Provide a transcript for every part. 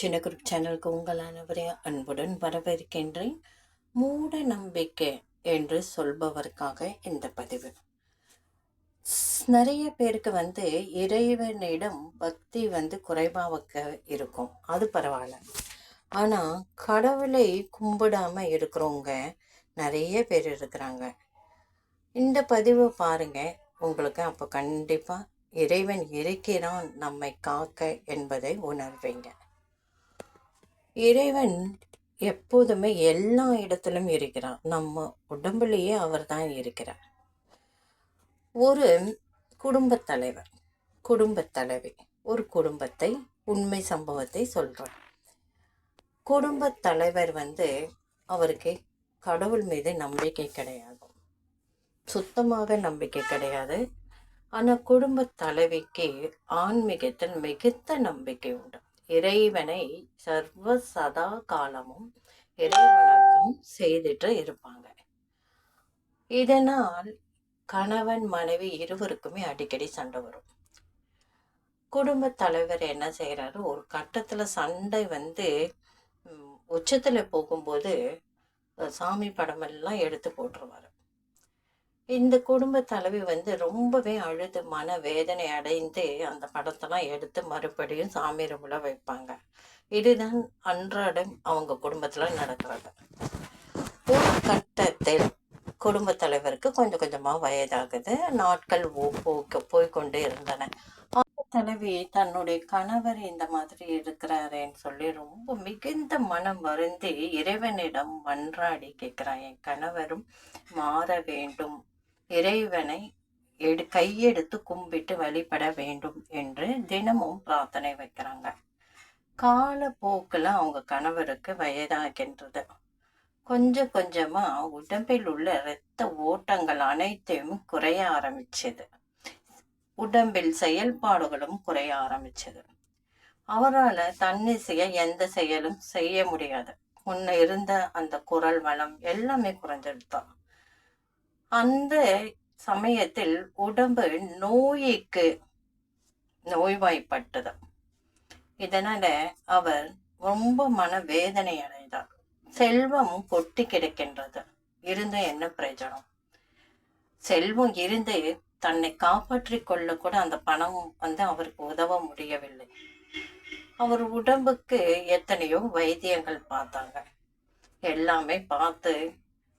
சின்ன குரூப் சேனலுக்கு உங்கள் அனைவரையும் அன்புடன் வரவேற்கின்றேன். மூட நம்பிக்கை என்று சொல்பவருக்காக இந்த பதிவு. நிறைய பேருக்கு வந்து இறைவனிடம் பக்தி வந்து குறைவாக இருக்கும். அது பரவாயில்ல. ஆனால் கடவுளை கும்பிடாம இருக்கிறவங்க நிறைய பேர் இருக்கிறாங்க. இந்த பதிவை பாருங்கள் உங்களுக்கு அப்போ கண்டிப்பாக இறைவன் இருக்கிறான் நம்மை காக்க என்பதை உணர்வீங்க. இறைவன் எப்போதுமே எல்லா இடத்திலும் இருக்கிறார் நம்ம உடம்புலேயே அவர் தான் இருக்கிறார். ஒரு குடும்பத் தலைவர் குடும்பத் தலைவி ஒரு குடும்பத்தை உண்மை சம்பவத்தை சொல்கிறார் குடும்பத் தலைவர் வந்து அவருக்கு கடவுள் மீது நம்பிக்கை கிடையாது. சுத்தமாக நம்பிக்கை கிடையாது. ஆனால் குடும்பத் தலைவிக்கு ஆன்மீகத்தில் மிகுந்த நம்பிக்கை உண்டு. இறைவனை சர்வ சதா காலமும் இறைவணக்கம் செய்துட்டு இருப்பாங்க. இதனால் கணவன் மனைவி இருவருக்குமே அடிக்கடி சண்டை வரும். குடும்ப தலைவர் என்ன செய்கிறாரு ஒரு கட்டத்தில் சண்டை வந்து உச்சத்தில் போகும்போது சாமி படமெல்லாம் எடுத்து போட்டுருவாரு. இந்த குடும்ப தலைவி வந்து ரொம்பவே அழுது மன வேதனை அடைந்து அந்த படத்தெல்லாம் எடுத்து மறுபடியும் சாமி ரூமில் வைப்பாங்க. இதுதான் அன்றாடம் அவங்க குடும்பத்தில் நடக்கிறது. ஒரு கட்டத்தில் குடும்ப தலைவருக்கு கொஞ்சம் கொஞ்சமாக வயதாகுது. நாட்கள் போக்கு போக்க போய்க்கொண்டு இருந்தன. அந்த தலைவி தன்னுடைய கணவர் இந்த மாதிரி இருக்கிறாரேன்னு சொல்லி ரொம்ப மிகுந்த மனம் வருந்தி இறைவனிடம் மன்றாடி கேட்கிறான். என் கணவரும் மாற வேண்டும். இறைவனை எடு கையெடுத்து கும்பிட்டு வழிபட வேண்டும் என்று தினமும் பிரார்த்தனை வைக்கிறாங்க. காலப்போக்கில் அவங்க கணவருக்கு வயதாகின்றது. கொஞ்சம் கொஞ்சமாக உடம்பில் உள்ள இரத்த ஓட்டங்கள் அனைத்தையும் குறைய ஆரம்பிச்சது. உடம்பில் செயல்பாடுகளும் குறைய ஆரம்பிச்சது. அவரால் தன்னிசைய எந்த செயலும் செய்ய முடியாது. முன்ன இருந்த அந்த குரல் வளம் எல்லாமே குறைஞ்சிருத்தான் அந்த சமயத்தில் உடம்பு நோய்க்கு நோய்வாய்ப்பட்டது. இதனால அவர் ரொம்ப மன வேதனை அடைந்தார். செல்வம் கொட்டி கிடக்கின்றது. இருந்து என்ன பிரயோஜனம்? செல்வம் இருந்து தன்னை காப்பாற்றி கொள்ள கூட அந்த பணம் வந்து அவருக்கு உதவ முடியவில்லை. அவர் உடம்புக்கு எத்தனையோ வைத்தியங்கள் பார்த்தாங்க. எல்லாமே பார்த்து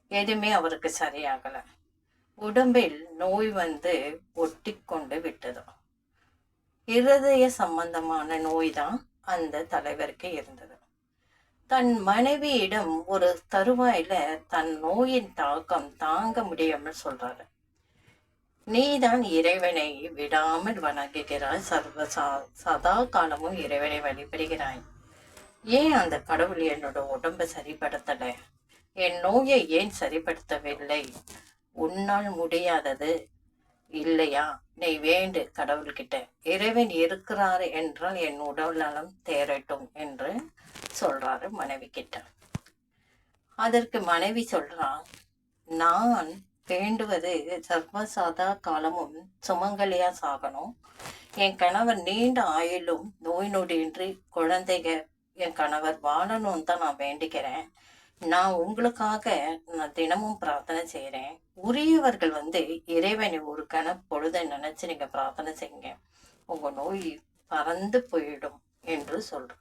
எதுவுமே அவருக்கு சரியாகலை. உடம்பில் நோய் வந்து ஒட்டி கொண்டு விட்டது. இருதய சம்பந்தமான நோய் தான் அந்த தலைவருக்கு இருந்தது. தன் மனைவியிடம் ஒரு தருவாயில தன் நோயின் தாக்கம் தாங்க முடியாமல் சொல்றாரு. நீதான் இறைவனை விடாமல் வணங்குகிறாய். சர்வ சா- சதா காலமும் இறைவனை வழிபடுகிறாய். ஏன் அந்த கடவுள் என்னோட உடம்பை சரிப்படுத்தலை? என் நோயை ஏன் சரிப்படுத்தவில்லை? உன்னால் முடியாதது இல்லையா? நீ வேண்டு கடவுள்கிட்ட. இறைவன் இருக்கிறார் என்றால் என் உடல் நலம் தேரட்டும் என்று சொல்றாரு மனைவி கிட்ட அதற்கு மனைவி சொல்றான் நான் வேண்டுவது சர்வசாதா காலமும் சுமங்கலியா சாகணும். என் கணவர் நீண்ட ஆயுளும் நோய் நொடியின்றி குழந்தைக என் கணவர் வாழணும்னு தான் நான் வேண்டிக்கிறேன் நான் உங்களுக்காக நான் தினமும் பிரார்த்தனை செய்கிறேன் உரியவர்கள் வந்து இறைவனை ஒரு கண பொழுதை நினைச்சு நீங்க பிரார்த்தனை செய்யுங்க. உங்க நோய் பறந்து போயிடும் என்று சொல்றேன்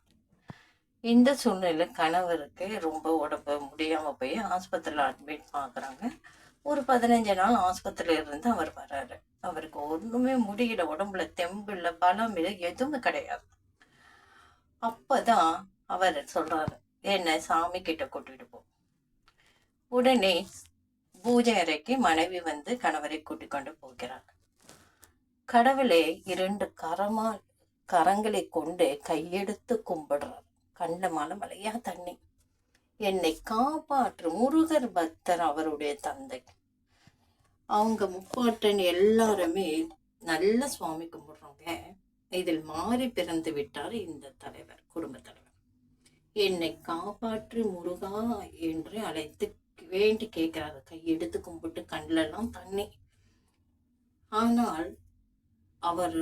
இந்த சூழ்நிலை கணவருக்கு ரொம்ப உடம்பு முடியாம போய் ஆஸ்பத்திரியில் அட்மிட் பாக்குறாங்க ஒரு பதினஞ்சு நாள் ஆஸ்பத்திரியில இருந்து அவர் வர்றாரு. அவருக்கு ஒண்ணுமே முடியல உடம்புல தெம்பு இல்லை பலம் இல்லை எதுவுமே கிடையாது. அப்பதான் அவர் சொல்றாரு என்ன சாமி கிட்ட கூட்டிட்டு போ. உடனே பூஜை அறைக்கு மனைவி வந்து கணவரை கூட்டிக் கொண்டு போகிறார் கடவுளே இரண்டு கரமா கரங்களை கொண்டு கையெடுத்து கும்பிடுறார். கண்டமான மலையா தண்ணி. என்னை காப்பாற்று முருகர் பக்தர் அவருடைய தந்தை. அவங்க முப்பாட்டன் எல்லாருமே நல்ல சுவாமி கும்பிடுறாங்க. இதில் மாறி பிறந்து விட்டார் இந்த தலைவர் குடும்ப தலைவர். என்னை காப்பாற்று முருகா என்று அழைத்து வேண்டி கேட்குறாங்க. கை எடுத்து கும்பிட்டு கண்ணிலெல்லாம் தண்ணி. ஆனால் அவர்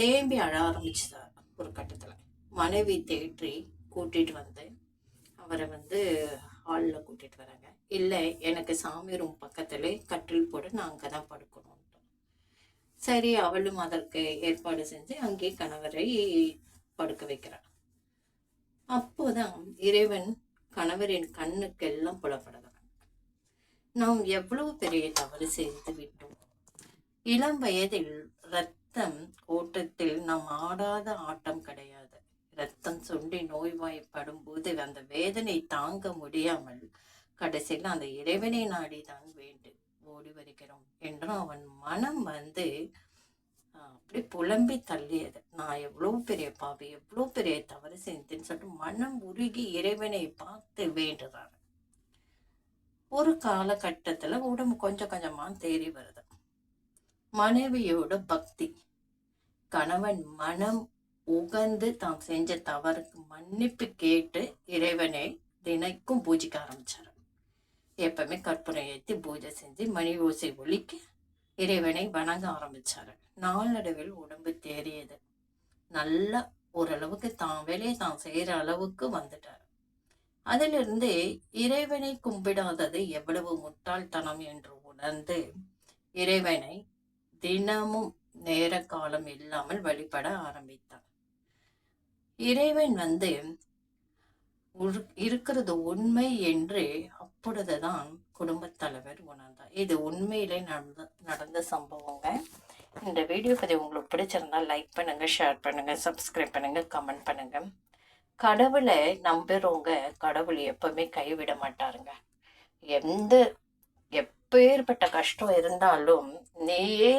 தேம்பி அழ ஆரம்பிச்சிட்டார் ஒரு கட்டத்தில். மனைவி தேற்றி கூட்டிட்டு வந்து அவரை வந்து ஹாலில் கூட்டிட்டு வராங்க. இல்லை எனக்கு சாமி ரூம் பக்கத்துல கட்டில் போட்டு நான் அங்கே தான் படுக்கணும் சரி அவளும் அதற்கு ஏற்பாடு செஞ்சு அங்கே கணவரை படுக்க வைக்கிறார் அப்போதான் இறைவன் கணவரின் கண்ணுக்கெல்லாம் புலப்படுகிறான். நாம் எவ்வளவு பெரிய தவறு செய்து விட்டோம்? இளம் வயதில் ரத்தம் ஓட்டத்தில் நாம் ஆடாத ஆட்டம் கிடையாது. ரத்தம் சுண்டி நோய்வாய்ப்படும் போது அந்த வேதனை தாங்க முடியாமல் கடைசியில் அந்த இறைவனை நாடிதான் வேண்டும். ஓடி வருகிறோம் என்றும் அவன் மனம் வந்து அப்படி புலம்பி தள்ளியது. நான் எவ்வளோ பெரிய பாவி எவ்வளோ பெரிய தவறு செஞ்சேன்னு சொல்லிட்டு மனம் உருகி இறைவனை பார்த்து வேண்டுறான் ஒரு காலகட்டத்தில் உடம்பு கொஞ்சம் கொஞ்சமாக தேறி வருது. மனைவியோட பக்தி. கணவன் மனம் உகந்து தாம் செஞ்ச தவறுக்கு மன்னிப்பு கேட்டு இறைவனை தினைக்கும் பூஜிக்க ஆரம்பிச்சாரு. எப்பவுமே கற்பனை ஏற்றி பூஜை செஞ்சு மணி ஓசை ஒழிக்க இறைவனை வணங்க ஆரம்பிச்சாரு. நாளடைவில் உடம்பு தேறியது. நல்ல ஓரளவுக்கு தான் வேலையை தான் செய்கிற அளவுக்கு வந்துட்டார். அதிலிருந்து இறைவனை கும்பிடாதது எவ்வளவு முட்டாள்தனம் என்று உணர்ந்து இறைவனை தினமும் நேர காலம் இல்லாமல் வழிபட ஆரம்பித்தார் இறைவன் வந்து இருக்கிறது உண்மை என்று அப்பொழுதுதான் குடும்பத் தலைவர் உணர்ந்தார். இது உண்மையிலே நடந்த நடந்த சம்பவங்க. இந்த வீடியோ பதிவு உங்களுக்கு பிடிச்சிருந்தா லைக் பண்ணுங்க ஷேர் பண்ணுங்க சப்ஸ்கிரைப் பண்ணுங்க கமெண்ட் பண்ணுங்க. கடவுளை நம்புறவங்க கடவுள் எப்பவுமே கைவிட மாட்டாருங்க. எந்த எப்பேற்பட்ட கஷ்டம் இருந்தாலும் நீயே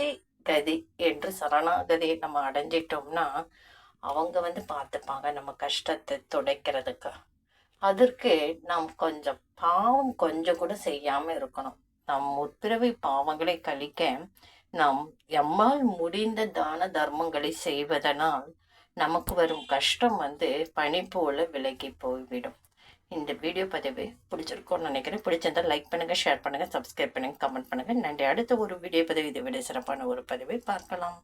கதி என்று சரணாகதியை நம்ம அடைஞ்சிட்டோம்னா அவங்க வந்து பார்த்துப்பாங்க நம்ம கஷ்டத்தை துடைக்கிறதுக்கு. அதற்கு நாம் கொஞ்சம் பாவம் கொஞ்சம் கூட செய்யாமல் இருக்கணும். நம் முற்பிறவி பாவங்களை கழிக்க நாம் எம்மால் முடிந்த தான தர்மங்களை செய்வதனால் நமக்கு வரும் கஷ்டம் வந்து பனி போல் விலகி போய்விடும். இந்த வீடியோ பதிவு பிடிச்சிருக்கும்னு நினைக்கிறேன். பிடிச்சிருந்தா லைக் பண்ணுங்க ஷேர் பண்ணுங்கள் சப்ஸ்கிரைப் பண்ணுங்க கமெண்ட் பண்ணுங்க. நன்றி. அடுத்த ஒரு வீடியோ பதிவு இதை விட சிறப்பான ஒரு பதிவை பார்க்கலாம்.